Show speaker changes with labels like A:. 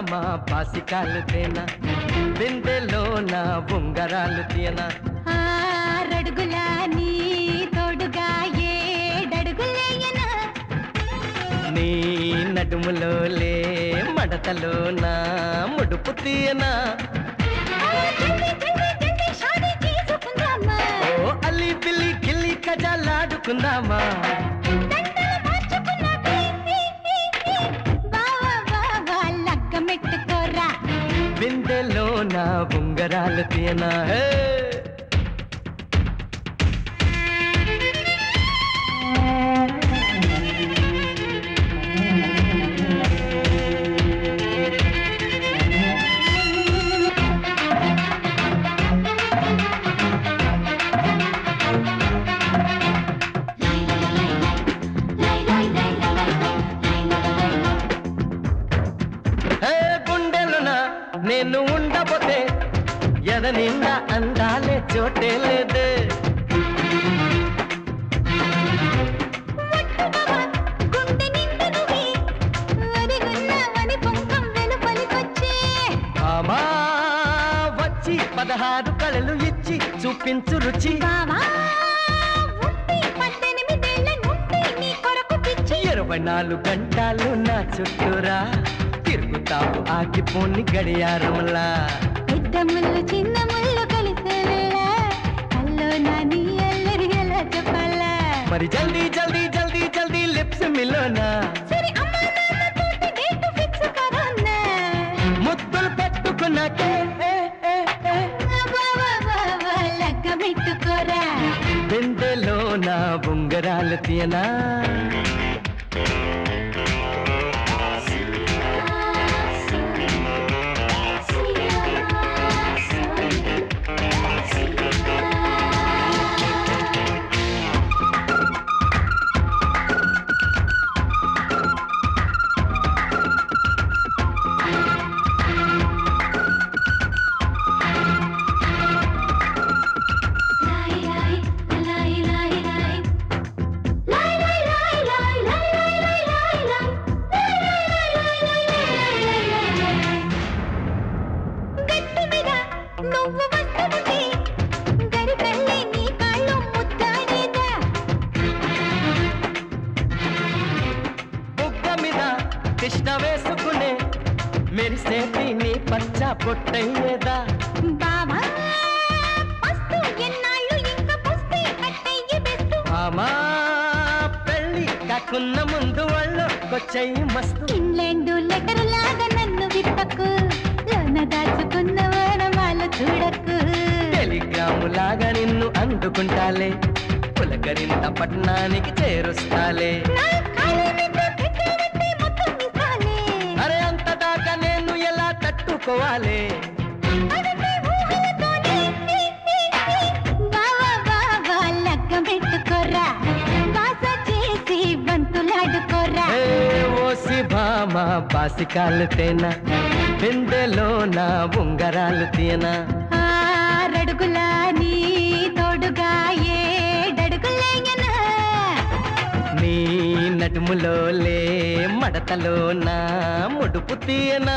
A: బాసికాలు తేనా? బిందెలో నా ఉంగరాలు తీయనా?
B: ఆరడుగుల నీ తోడుగా ఏడడుగులేయనా
A: నీ నడుములో లే మడతలో నా ముడుపు తీయనా? ఓ అల్లి పిల్లి గిల్లి కజాలాడుకుందామా బిందెలో నా ఉంగరాలు తీయనా హే హే నేను ఉండబోతే ఎద నిండా అందాలే చోటే లేదే. వచ్చి పదహారు కళలు ఇచ్చి చూపించు రుచి. ఇరవై నాలుగు గంటలు నా చుట్టూరా. తిరుగుతావు ఆగిపోని గడియారంలా
B: పెద్ద ముళ్ళు చిన్న ముళ్ళు కలిసే వేళ కల్లో నా నీ అల్లరి ఎలా చెప్పాలా?
A: మరి జల్దీ జల్దీ జల్దీ జల్దీ లిప్స్ మిలోనా? ముద్దులు పెట్టుకున్నాకే. బిందెలో నా ఉంగరాలు తీయనా? మెరిసేటి నీ పచ్చ పొట్టయ్యేదా?
B: బెస్తు?
A: ఆమా పెళ్ళి కాకున్న ముందు వాళ్ళు కొచ్చయి మస్తు.
B: ఇంగ్లాండు లెటర్ లాగా నన్ను విప్పకు లోన దాచుకున్న చూడకు.
A: టెలిగ్రాము లాగా నిన్ను అందుకుంటాలే పులకరింత పట్టణానికి చేరుస్తాలే.
B: బాస
A: ఓసి భామ బాసికాలు తేనా బిందెలో నా ఉంగరాలు తీయనా.
B: ఆరడుగుల నీ తోడుగా ఏడడుగులేయనా
A: నీ నడుములో లే మడతలో నా ముడుపు తీయనా.